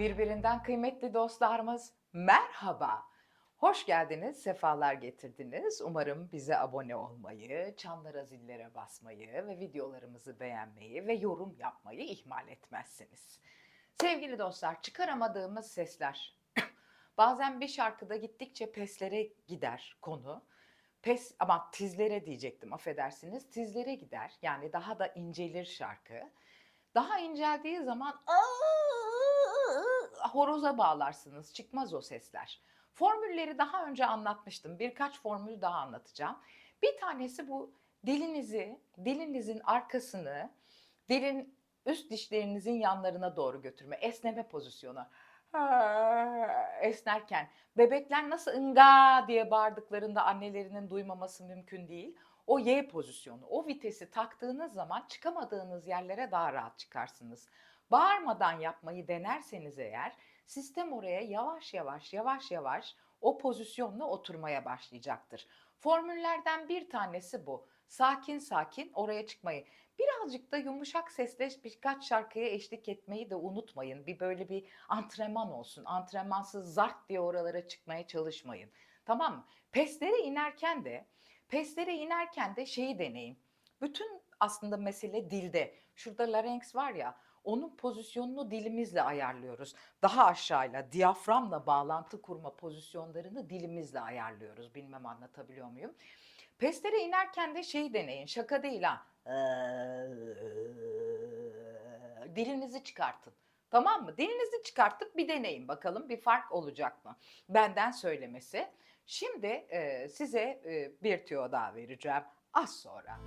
Birbirinden kıymetli dostlarımız merhaba. Hoş geldiniz, sefalar getirdiniz. Umarım bize abone olmayı, çanlara zillere basmayı ve videolarımızı beğenmeyi ve yorum yapmayı ihmal etmezsiniz. Sevgili dostlar, çıkaramadığımız sesler. Bazen bir şarkıda gittikçe peslere gider konu. Pes ama tizlere diyecektim affedersiniz. Tizlere gider. Yani daha da incelir şarkı. Daha inceldiği zaman "Aa!" Horoza bağlarsınız. Çıkmaz o sesler. Formülleri daha önce anlatmıştım. Birkaç formül daha anlatacağım. Bir tanesi bu dilinizi, dilinizin arkasını, dilin üst dişlerinizin yanlarına doğru götürme. Esneme pozisyonu. Esnerken bebekler nasıl ınga diye bağırdıklarında annelerinin duymaması mümkün değil. O Y pozisyonu, o vitesi taktığınız zaman çıkamadığınız yerlere daha rahat çıkarsınız. Bağırmadan yapmayı denerseniz eğer sistem oraya yavaş yavaş yavaş yavaş o pozisyonla oturmaya başlayacaktır. Formüllerden bir tanesi bu. Sakin sakin oraya çıkmayı. Birazcık da yumuşak sesle birkaç şarkıya eşlik etmeyi de unutmayın. Bir böyle bir antrenman olsun. Antrenmansız zart diye oralara çıkmaya çalışmayın. Tamam mı? Peslere inerken de peslere inerken de şeyi deneyin. Bütün aslında mesele dilde. Şurada larynx var ya onun pozisyonunu dilimizle ayarlıyoruz. Daha aşağıyla diyaframla bağlantı kurma pozisyonlarını dilimizle ayarlıyoruz. Bilmem anlatabiliyor muyum? Pestlere inerken de şeyi deneyin. Şaka değil ha. Dilinizi çıkartın. Tamam mı? Dilinizi çıkartıp bir deneyin bakalım bir fark olacak mı? Benden söylemesi. Şimdi e, size e, bir tüyo daha vereceğim az sonra.